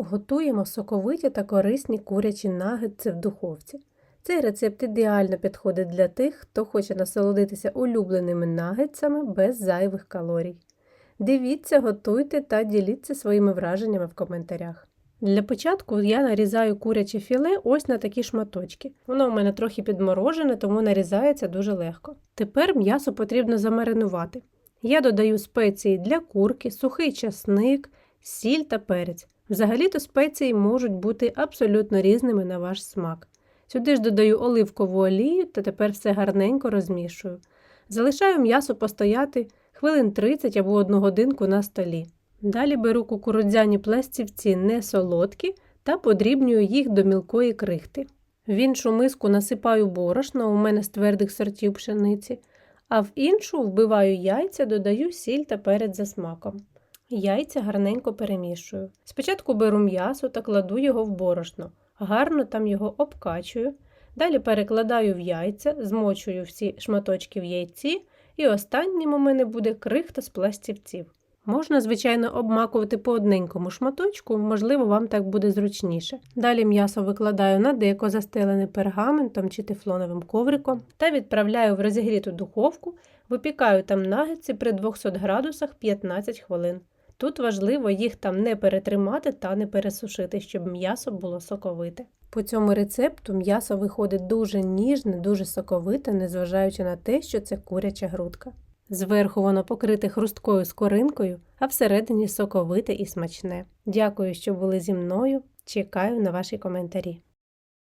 Готуємо соковиті та корисні курячі нагетси в духовці. Цей рецепт ідеально підходить для тих, хто хоче насолодитися улюбленими нагетсами без зайвих калорій. Дивіться, готуйте та діліться своїми враженнями в коментарях. Для початку я нарізаю куряче філе ось на такі шматочки. Воно у мене трохи підморожене, тому нарізається дуже легко. Тепер м'ясо потрібно замаринувати. Я додаю спеції для курки, сухий часник, сіль та перець. Взагалі-то спеції можуть бути абсолютно різними на ваш смак. Сюди ж додаю оливкову олію та тепер все гарненько розмішую. Залишаю м'ясо постояти хвилин 30 або 1 годинку на столі. Далі беру кукурудзяні пластівці не солодкі та подрібнюю їх до мілкої крихти. В іншу миску насипаю борошно, у мене з твердих сортів пшениці, а в іншу вбиваю яйця, додаю сіль та перець за смаком. Яйця гарненько перемішую. Спочатку беру м'ясо та кладу його в борошно, гарно там його обкачую. Далі перекладаю в яйця, змочую всі шматочки в яйці, і останнім у мене буде крихта з пластівців. Можна, звичайно, обмакувати по одненькому шматочку, можливо, вам так буде зручніше. Далі м'ясо викладаю на деко, застелене пергаментом чи тефлоновим ковриком, та відправляю в розігріту духовку, випікаю там нагетси при 200 градусах 15 хвилин. Тут важливо їх там не перетримати та не пересушити, щоб м'ясо було соковите. По цьому рецепту м'ясо виходить дуже ніжне, дуже соковите, незважаючи на те, що це куряча грудка. Зверху воно покрите хрусткою скоринкою, а всередині соковите і смачне. Дякую, що були зі мною. Чекаю на ваші коментарі.